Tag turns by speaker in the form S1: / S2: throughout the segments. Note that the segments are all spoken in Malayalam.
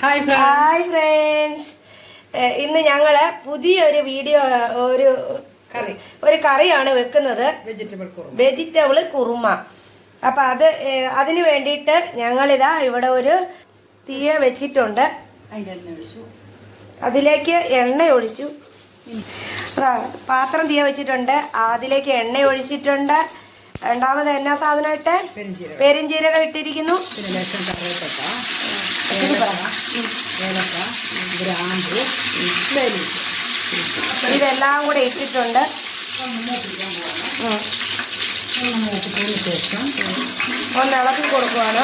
S1: ഹായ്
S2: ഹായ് ഫ്രണ്ട്സ് ഇന്ന് ഞങ്ങൾ പുതിയൊരു വീഡിയോ ഒരു
S1: കറി.
S2: ഒരു കറിയാണ് വെക്കുന്നത്.
S1: വെജിറ്റബിൾ കുറുമ.
S2: വെജിറ്റബിൾ കുറുമ. അപ്പൊ അത് അതിനു വേണ്ടിയിട്ട് ഞങ്ങളിതാ ഇവിടെ ഒരു തീയ വെച്ചിട്ടുണ്ട്. അതിലേക്ക് എണ്ണ ഒഴിച്ചു. പാത്രം തീയ വെച്ചിട്ടുണ്ട്. അതിലേക്ക് എണ്ണ ഒഴിച്ചിട്ടുണ്ട്. രണ്ടാമത് എന്നാ സാധനമായിട്ട്?
S1: പെരിഞ്ചീരകം
S2: ഇട്ടിരിക്കുന്നു.
S1: പിന്നെ കറിവേപ്പട്ട. ഏലക്ക ഗ്രാമ്പു
S2: ഇതെല്ലാം കൂടെ ഇട്ടിട്ടുണ്ട്.
S1: ഒന്ന്
S2: ഇളക്കി കൊടുക്കുവാണ്.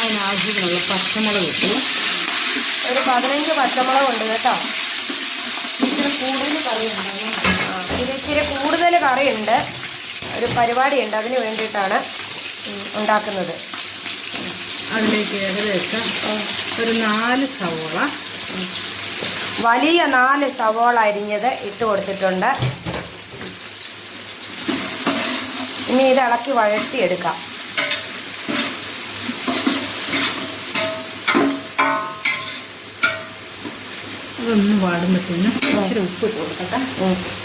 S1: അതിനാവശ്യത്തിനുള്ള പച്ചമുളക് ഇട്ടു.
S2: ഒരു പതിനഞ്ച് പച്ചമുളക് ഉണ്ട് കേട്ടോ.
S1: ഇച്ചിരി കൂടുതൽ കറി ഉണ്ടാകും
S2: ആ, ഇത് ഇച്ചിരി കൂടുതൽ കറിയുണ്ട്. ഒരു പരിപാടിയുണ്ട്. അതിന് വേണ്ടിയിട്ടാണ് ഉണ്ടാക്കുന്നത്.
S1: അതിലേക്ക് ഏകദേശം ഒരു നാല് സവോള.
S2: വലിയ നാല് സവോള അരിഞ്ഞത് ഇട്ട് കൊടുത്തിട്ടുണ്ട്. ഇനി ഇത് ഇളക്കി വഴറ്റിയെടുക്കാം.
S1: അതൊന്ന് വാടുമ്പത്തിന് ഇച്ചിരി ഉപ്പ് ഇട്ട് കൊടുക്കട്ടെ.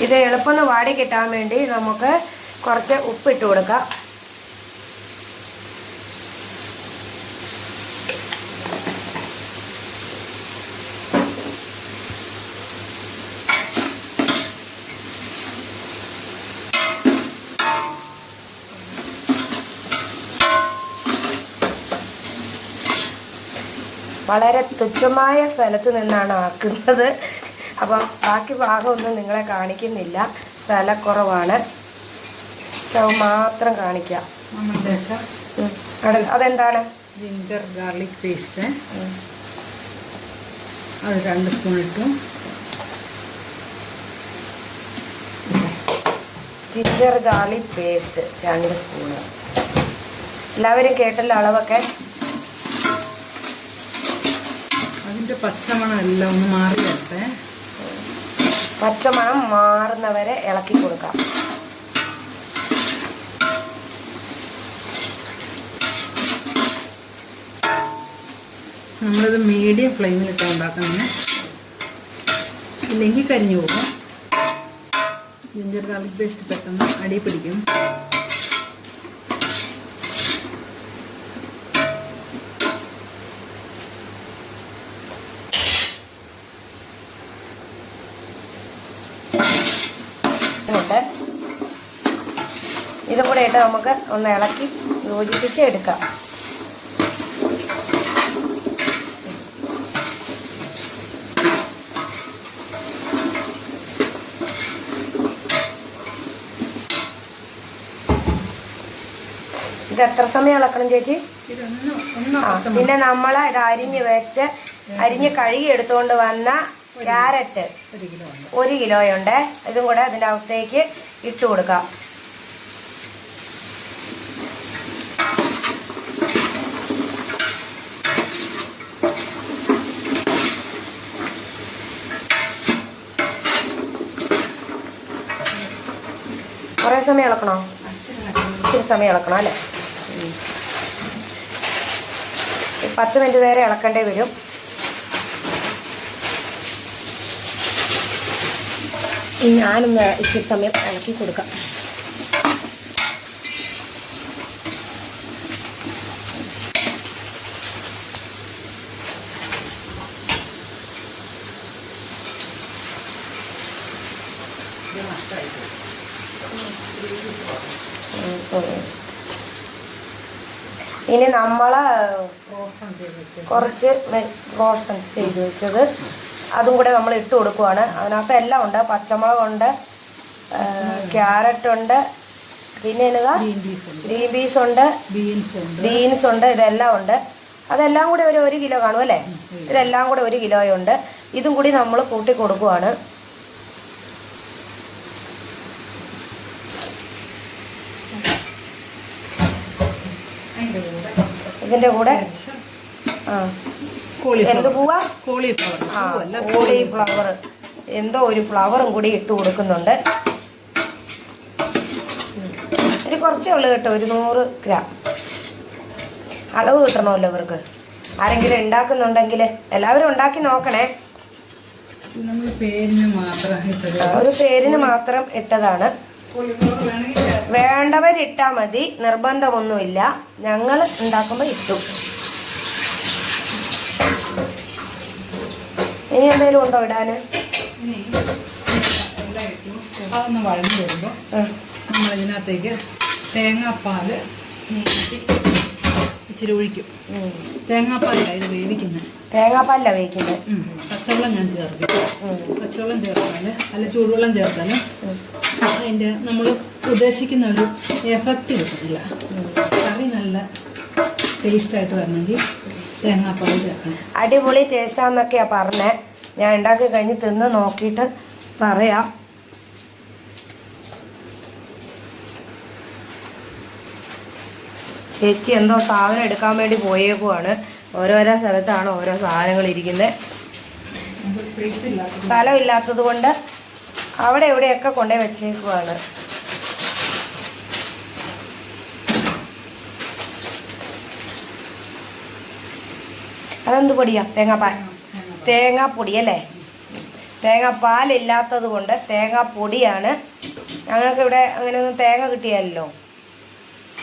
S2: ഇത് എളുപ്പം വാടി കിട്ടാൻ വേണ്ടി നമുക്ക് കുറച്ച് ഉപ്പ് ഇട്ട് കൊടുക്കാം. വളരെ തുച്ഛമായ സ്ഥലത്ത് നിന്നാണ് ആക്കുന്നത്. അപ്പം ബാക്കി ഭാഗമൊന്നും നിങ്ങളെ കാണിക്കുന്നില്ല. സ്ഥലക്കുറവാണ്. സ്റ്റവ് മാത്രം കാണിക്കാം. അതെന്താണ്?
S1: Ginger garlic paste. അത് രണ്ട് സ്പൂൺ ഇട്ടു.
S2: ജിഞ്ചർ ഗാർലിക് പേസ്റ്റ് രണ്ട് സ്പൂണ്. എല്ലാവരും കേട്ടല്ലോ അളവൊക്കെ?
S1: അതിന്റെ പച്ചമണം എല്ലാം ഒന്ന് മാറി വരട്ടെ.
S2: പച്ചമണം മാറുന്നവരെ ഇളക്കി കൊടുക്കാം.
S1: നമ്മളിത് മീഡിയം ഫ്ലെയിമിൽ ഫ്ലെയിമിലിട്ട് ഉണ്ടാക്കുന്നത് ഇല്ലെങ്കിൽ കരിഞ്ഞു പോകും. ജിഞ്ചർ ഗാർലിക് പേസ്റ്റ് പെട്ടെന്ന് അടി പിടിക്കും
S2: ഉണ്ട് ഇതും നമുക്ക് ഒന്ന് ഇളക്കി യോജിപ്പിച്ച് എടുക്കാം. ഇത് എത്ര സമയം ഇളക്കണം ചേച്ചി? ആ പിന്നെ നമ്മൾ ഇത് അരിഞ്ഞ് വെച്ച് അരിഞ്ഞ് കഴുകി എടുത്തുകൊണ്ട് വന്ന ക്യാരറ്റ്.
S1: ഒരു
S2: കിലോയുണ്ട്. ഇതും കൂടെ അതിന്റെ അകത്തേക്ക് ഇട്ട് കൊടുക്കാം. കുറേ സമയം ഇളക്കണോ? ഇച്ചിരി സമയം ഇളക്കണം അല്ലേ? പത്ത് മിനിറ്റ് നേരെ ഇളക്കേണ്ടി വരും. ഞാനൊന്ന് ഇച്ചിരി സമയം ഇളക്കി കൊടുക്കാം. ഉം. ഇനി നമ്മൾ കുറച്ച് റോഷൻ ചെയ്ത് വെച്ചത്. അതും കൂടെ നമ്മൾ ഇട്ട് കൊടുക്കുവാണ്. അതിനകത്ത് എല്ലാം ഉണ്ട്. പച്ചമുളകുണ്ട് ക്യാരറ്റ് ഉണ്ട് പിന്നെ എന്നതാ
S1: ഗ്രീൻ പീസ് ഉണ്ട്. ബീൻസ് ഉണ്ട്.
S2: ഇതെല്ലാം ഉണ്ട്. അതെല്ലാം കൂടി ഒരു ഒരു കിലോ കാണും അല്ലേ? ഇതെല്ലാം കൂടെ ഒരു കിലോയുണ്ട്. ഇതും കൂടി നമ്മൾ കൂട്ടി കൊടുക്കുവാണ്.
S1: ഇതിന്റെ കൂടെ?
S2: ആ. എന്ത്
S1: കോളിഫ്ലവർ
S2: പൂവാ?
S1: കോളിഫ്ലവർ
S2: ആ കോളിഫ്ലവർ എന്തോ ഒരു ഫ്ലവറും കൂടി ഇട്ട് കൊടുക്കുന്നുണ്ട്. ഇത് കുറച്ചേ ഉള്ളൂ കേട്ടോ ഒരു നൂറ് ഗ്രാം. അളവ് കിട്ടണമല്ലോ ഇവർക്ക്. ആരെങ്കിലും ഉണ്ടാക്കുന്നുണ്ടെങ്കിൽ എല്ലാവരും ഉണ്ടാക്കി നോക്കണേ. ഒരു പേരിന് മാത്രം ഇട്ടതാണ്. വേണ്ടവരിട്ടാ മതി നിർബന്ധമൊന്നുമില്ല. ഞങ്ങൾ ഉണ്ടാക്കുമ്പോൾ ഇട്ടു. ഇനി എന്തെങ്കിലും ഉണ്ടോ ഇടാന്?
S1: അതൊന്ന് വഴഞ്ഞു വരുമ്പോൾ ഇതിനകത്തേക്ക് തേങ്ങാപ്പാൽ നീട്ടി ഇച്ചിരി ഒഴിക്കും
S2: ഉം.
S1: തേങ്ങാപ്പാലാണ് ഇത് വേവിക്കുന്നത്
S2: തേങ്ങാപ്പാലില വേവിക്കുന്നത്.
S1: പച്ചവെള്ളം ഞാൻ ചേർക്കും. പച്ചവെള്ളം ചേർത്താൽ അല്ല ചൂടുവെള്ളം ചേർത്താൽ അതിന്റെ നമ്മൾ ഉദ്ദേശിക്കുന്ന ഒരു എഫക്റ്റ് കിട്ടത്തില്ല. കറി നല്ല ടേസ്റ്റ് ആയിട്ട് വരണമെങ്കിൽ തേങ്ങാപ്പാൽ ചേർക്കണം.
S2: അടിപൊളി ടേസ്റ്റാന്നൊക്കെയാ പറഞ്ഞേ. ഞാൻ ഉണ്ടാക്കി കഴിഞ്ഞ് തിന്ന് നോക്കിയിട്ട് പറയാം. ചേച്ചി എന്തോ സാധനം എടുക്കാൻ വേണ്ടി പോയേക്കുവാണ്. ഓരോരോ സ്ഥലത്താണ് ഓരോ സാധനങ്ങൾ ഇരിക്കുന്നത്
S1: സ്ഥലം
S2: ഇല്ലാത്തത് കൊണ്ട് അവിടെ എവിടെയൊക്കെ കൊണ്ടുപോയി വെച്ചേക്കുവാണ്. അതെന്ത് പൊടിയാ? തേങ്ങാപ്പാൽ. തേങ്ങാപ്പൊടി അല്ലേ? തേങ്ങാപ്പാലില്ലാത്തത് കൊണ്ട് തേങ്ങാപ്പൊടിയാണ്. ഞങ്ങൾക്ക് ഇവിടെ അങ്ങനെയൊന്നും തേങ്ങ കിട്ടിയല്ലോ.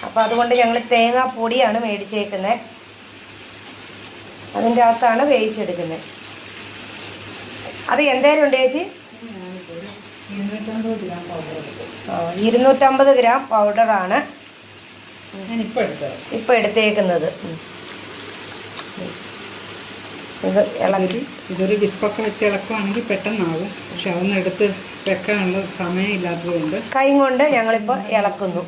S2: അപ്പോൾ അതുകൊണ്ട് ഞങ്ങൾ തേങ്ങാപ്പൊടിയാണ് മേടിച്ചേക്കുന്നത് അതിന്റെ അകത്താണ് വേവിച്ചെടുക്കുന്നത് അത് എന്തേലും ഉണ്ട് ചേച്ചി?
S1: ഇരുന്നൂറ്റമ്പത് ഗ്രാം
S2: പൗഡറാണ് ഇപ്പം എടുത്തേക്കുന്നത്. ഉം. ഇത് ഇളക്കി.
S1: ഇതൊരു ബിസ്കൊക്കെ വെച്ച് ഇളക്കുവാണെങ്കിൽ പെട്ടെന്നാവും. പക്ഷെ അതൊന്നും എടുത്ത് വെക്കാനുള്ള സമയം ഇല്ലാത്തത് കൊണ്ട്
S2: കൈ കൊണ്ട് ഞങ്ങളിപ്പോൾ ഇളക്കുന്നു.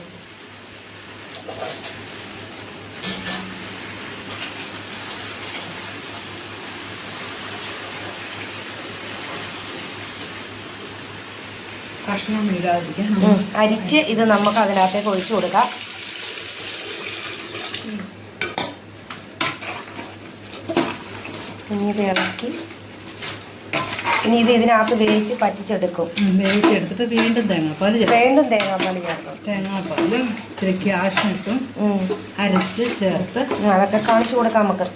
S2: അരിച്ച് ഇത് നമുക്ക് അതിനകത്തേക്ക് ഒഴിച്ചു കൊടുക്കാം. ഇനി ഇത് ഇളക്കി. ഇനി ഇത് ഇതിനകത്ത് വേവിച്ച് പറ്റിച്ചെടുക്കും.
S1: വേവിച്ചെടുത്തിട്ട് വീണ്ടും തേങ്ങാപ്പാൽ
S2: വീണ്ടും തേങ്ങാപ്പാൽ ചേർക്കും.
S1: തേങ്ങാപ്പാലും ഇച്ചിരി ക്യാഷിട്ടും
S2: ഇട്ടും
S1: അരച്ച് ചേർത്ത്
S2: അതൊക്കെ കാണിച്ചു കൊടുക്കാം നമുക്ക്.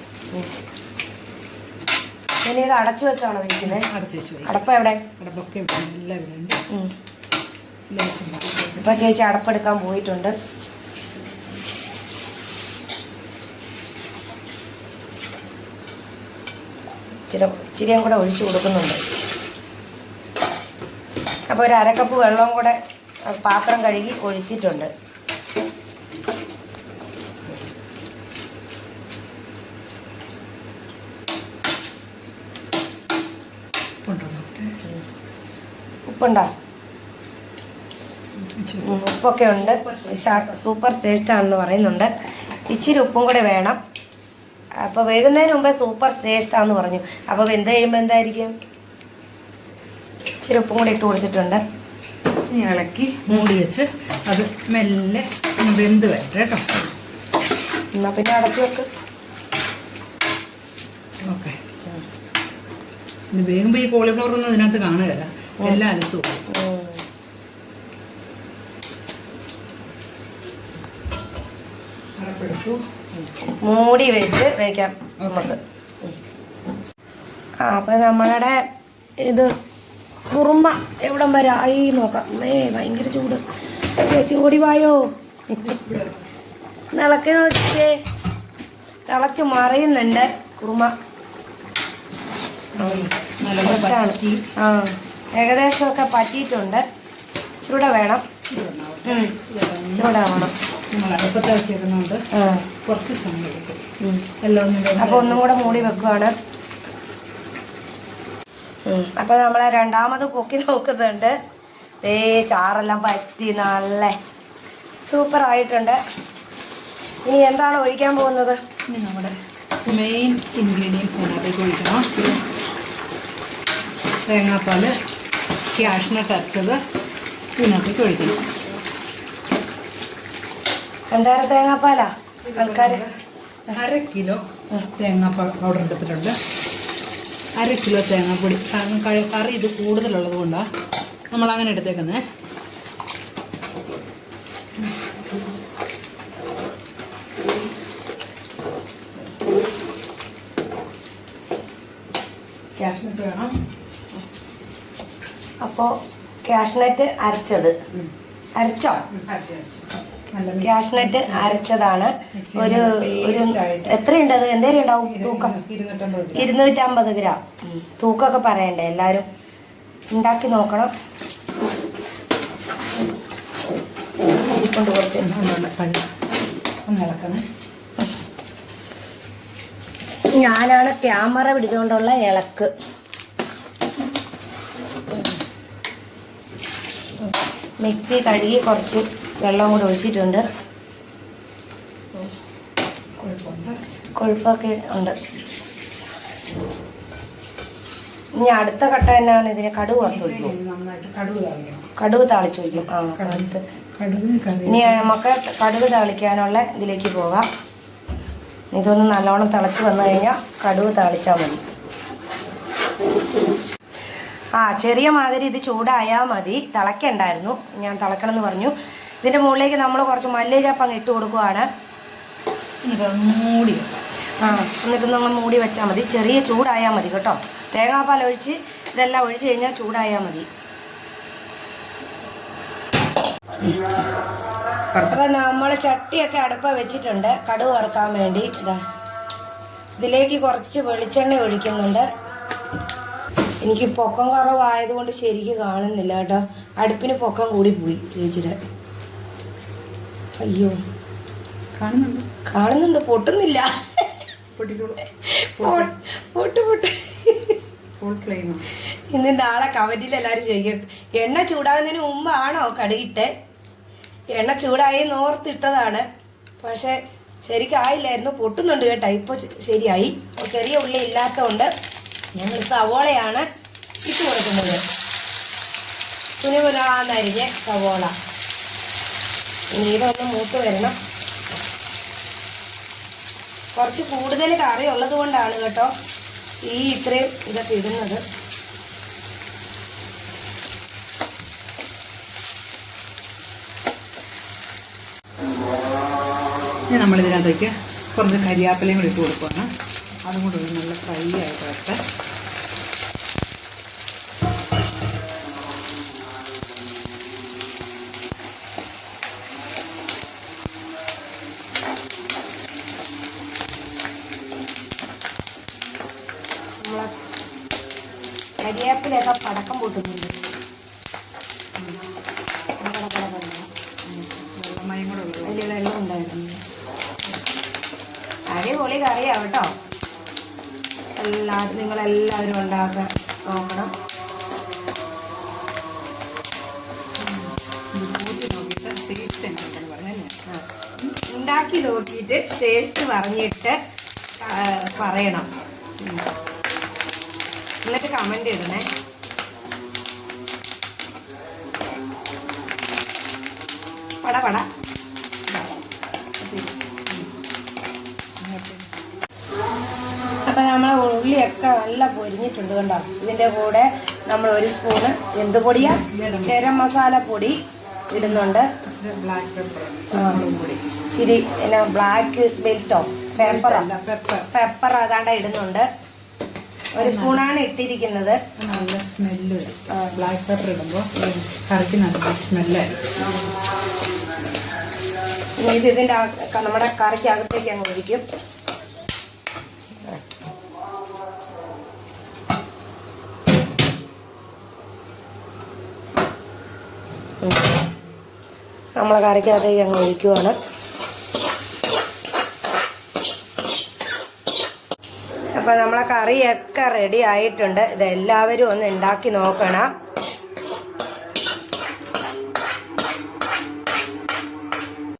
S2: ഇനി ഇത് അടച്ചു വെച്ചാണോ വെക്കുന്നത്
S1: അടച്ചു വെച്ചു
S2: അടപ്പ എവിടെ?
S1: അടപ്പൊക്കെ എല്ലാം ഇവിടെ ഉണ്ട്
S2: ഉം.
S1: ലേശം ബാക്കി.
S2: ഇപ്പൊ ചേച്ചി അടപ്പെടുക്കാൻ പോയിട്ടുണ്ട്. ഇച്ചിരി ഇച്ചിരിയും കൂടെ ഒഴിച്ചു കൊടുക്കുന്നുണ്ട്. അപ്പോൾ ഒരു അരക്കപ്പ് വെള്ളവും കൂടെ പാത്രം കഴുകി ഒഴിച്ചിട്ടുണ്ട്. ഉപ്പുണ്ടോ? ഉപ്പൊക്കെ ഉണ്ട് സൂപ്പർ ടേസ്റ്റാണെന്ന് പറയുന്നുണ്ട്. ഇച്ചിരി ഉപ്പും കൂടെ വേണം. അപ്പോൾ വേകുന്നതിന് മുമ്പേ സൂപ്പർ ടേസ്റ്റാന്ന് പറഞ്ഞു. അപ്പോൾ എന്ത് ചെയ്യുമ്പോൾ എന്തായിരിക്കും? ഇച്ചിരി ഉപ്പും കൂടെ ഇട്ട് കൊടുത്തിട്ടുണ്ട്.
S1: ഇളക്കി മൂടി വെച്ച് അത് മെല്ലെ ഒന്ന് വെന്ത് വരട്ടെ കേട്ടോ.
S2: എന്നാൽ പിന്നെ അടച്ചു വെക്ക്.
S1: ഓക്കെ. ഇത് വേഗം പോയി കോളിഫ്ലവർ ഒന്നും ഇതിനകത്ത് കാണുകയല്ല എല്ലാം അലത്തു
S2: മൂടി വെച്ച് വയ്ക്കാം നമുക്ക്. ആ അപ്പം നമ്മളുടെ ഇത് കുറുമ എവിടം വരെ? ആയി നോക്കാം. ഏ ഭയങ്കര ചൂട്. ചേച്ചി കൂടി വായോ നിളക്കി നോക്കിയേ. തിളച്ച് മറിയുന്നുണ്ട് കുറുമ. ആ ഏകദേശമൊക്കെ പറ്റിയിട്ടുണ്ട്. ചൂട വേണം. ഉം.
S1: നമ്മൾ അടുപ്പത്ത് വെച്ചേക്കുന്നതുകൊണ്ട് കുറച്ച് സമയം എടുക്കും. എല്ലാം ഒന്ന്
S2: അപ്പോൾ ഒന്നും കൂടെ മൂടി വെക്കുവാണ്. അപ്പൊ അപ്പോൾ നമ്മൾ രണ്ടാമത് പൊക്കി നോക്കുന്നുണ്ട്. ഏ ചാറെല്ലാം പറ്റി നല്ല സൂപ്പർ ആയിട്ടുണ്ട്. ഇനി എന്താണ് ഒഴിക്കാൻ പോകുന്നത്?
S1: ഇനി നമ്മുടെ മെയിൻ ഇൻഗ്രീഡിയൻസ് അതിനകത്തേക്ക് ഒഴിക്കണം. തേങ്ങാപ്പാൽ ക്യാഷ്നട്ട് അരച്ചത് ഇതിനകത്തേക്ക് ഒഴിക്കണം.
S2: എന്തായാലും തേങ്ങാപ്പാലാ? ആൾക്കാര്?
S1: അര കിലോ തേങ്ങാപ്പാൽ പൗഡർ എടുത്തിട്ടുണ്ട്. അര കിലോ തേങ്ങാപ്പൊടി. കാരണം കറി ഇത് കൂടുതലുള്ളത് കൊണ്ടാണ് നമ്മളങ്ങനെ എടുത്തേക്കുന്നത് കാഷ്നട്ട് വേണം.
S2: അപ്പോൾ അരച്ചത്. അരച്ചോ
S1: അരച്ചു.
S2: ക്യാഷ്നട്ട് അരച്ചതാണ്. ഒരു ഒരു. എത്രയുണ്ട് അത്? എന്തേലും ഉണ്ടാവും തൂക്കം.
S1: ഇരുന്നൂറ്റമ്പത് ഗ്രാം.
S2: തൂക്കമൊക്കെ പറയണ്ടേ എല്ലാവരും? ഉണ്ടാക്കി നോക്കണം. കുറച്ച് ഞാനാണ് ക്യാമറ പിടിച്ചുകൊണ്ടുള്ള ഇളക്ക്. മിക്സി കഴുകി കുറച്ച് വെള്ളം കൂടെ ഒഴിച്ചിട്ടുണ്ട്. കൊഴുപ്പൊക്കെ ഉണ്ട്. ഇനി അടുത്ത ഘട്ടം എന്നാണ് ഇതിന് കടുക് വറുത്ത് വയ്ക്കും
S1: ഇത് നന്നായിട്ട് കടുക്
S2: താളിച്ച് വയ്ക്കും ആ അടുത്ത്. ഇനി നമുക്ക് കടുക് താളിക്കാനുള്ള ഇതിലേക്ക് പോകാം. ഇതൊന്ന് നല്ലോണം തിളച്ച് വന്നു കഴിഞ്ഞാൽ കടുക് താളിച്ചാൽ മതി. ആ ചെറിയ മാതിരി ഇത് ചൂടായാൽ മതി. തിളക്കണ്ടായിരുന്നു. ഞാൻ തിളക്കണം എന്ന് പറഞ്ഞു. ഇതിന്റെ മുകളിലേക്ക് നമ്മൾ കുറച്ച് അങ്ങ് ഇട്ട് കൊടുക്കുവാണ്.
S1: മൂടി
S2: ആ എന്നിട്ട് നമ്മൾ മൂടി വെച്ചാൽ മതി. ചെറിയ ചൂടായാൽ മതി കേട്ടോ. തേങ്ങാപ്പാൽ ഒഴിച്ച് ഇതെല്ലാം ഒഴിച്ച് കഴിഞ്ഞാൽ ചൂടായാൽ മതി. അപ്പം നമ്മൾ ചട്ടിയൊക്കെ അടുപ്പ വെച്ചിട്ടുണ്ട്. കടുവ് വറുക്കാൻ വേണ്ടി. ഇതാ. ഇതിലേക്ക് കുറച്ച് വെളിച്ചെണ്ണ ഒഴിക്കുന്നുണ്ട്. എനിക്ക് പൊക്കം കുറവായതുകൊണ്ട് ശരിക്ക് കാണുന്നില്ല കേട്ടോ. അടുപ്പിന് പൊക്കം കൂടി പോയി ചേച്ചിയുടെ അയ്യോ.
S1: കാണുന്നുണ്ട്?
S2: കാണുന്നുണ്ട്. പൊട്ടുന്നില്ല. പൊട്ട് പൊട്ട് ഇന്ന് നാളെ കമന്റിൽ എല്ലാവരും ചോദിക്കും എണ്ണ ചൂടാകുന്നതിന് ആണോ കടുകിട്ട് എണ്ണ ചൂടായി നോർത്തിട്ടതാണ് പക്ഷെ ശരിക്കായില്ലായിരുന്നു പൊട്ടുന്നുണ്ട് കേട്ടോ. ഇപ്പോൾ ശരിയായി. ചെറിയ ഉള്ളി ഇല്ലാത്തതുകൊണ്ട് ഞങ്ങൾ സവോളയാണ് ഇട്ട് കൊടുക്കുന്നത്. തുണി പുരാന്നരിഞ്ഞ് സവോള. ഇനി ഇതൊന്ന് മൂത്ത് വരണം. കുറച്ച് കൂടുതൽ കറി ഉള്ളത് കൊണ്ടാണ് കേട്ടോ ഈ ഇത്രയും ഇതൊക്കെ ഇടുന്നത്.
S1: നമ്മളിതിനകത്തേക്ക് കുറച്ച് കരിയാപ്പിലയും കൂടി ഇട്ട് കൊടുക്കുകയാണ് അതും കൂടെ ഒന്ന് നല്ല ഫ്രൈ ആയിട്ട് വരട്ടെ.
S2: കരിവേപ്പിലൊക്കെ പടക്കം പൊട്ടുന്നുണ്ട്. അടിപൊളി കറിയാ കേട്ടോ എല്ലാവരും നിങ്ങളെല്ലാവരും ഉണ്ടാക്കാൻ നോക്കണം. ഉണ്ടാക്കി നോക്കിയിട്ട് ടേസ്റ്റ് പറഞ്ഞിട്ട് പറയണം. എന്നിട്ട് കമന്റ് ഇടണേ പട പട. അപ്പം നമ്മളെ ഉള്ളിയൊക്കെ നല്ല പൊരിഞ്ഞിട്ടുണ്ട് കണ്ടോ? ഇതിന്റെ കൂടെ നമ്മൾ ഒരു സ്പൂണ് എന്ത് പൊടിയാ? ഗരം മസാല പൊടി ഇടുന്നുണ്ട്. ചിരി എന്നാ ബ്ലാക്ക് ബെൽറ്റോ പെപ്പറോ
S1: പെപ്പർ
S2: അതാണ്ട് ഇടുന്നുണ്ട്. ഒരു സ്പൂണാണ് ഇട്ടിരിക്കുന്നത്.
S1: നല്ല സ്മെല്ല് ബ്ലാക്ക് പെപ്പർ ഇടുമ്പോൾ കറിക്ക് നല്ല സ്മെല്ലായിരിക്കും
S2: ഇനി ഇത് ഇതിന്റെ നമ്മുടെ കറിക്ക് അകത്തേക്ക് അങ്ങ് ഒഴിക്കും. നമ്മളെ കറിക്കകത്തേക്ക് അങ്ങ് ഒഴിക്കുവാണ്. അപ്പം നമ്മളെ കറിയൊക്കെ റെഡി ആയിട്ടുണ്ട്. ഇതെല്ലാവരും ഒന്ന് ഉണ്ടാക്കി നോക്കണം.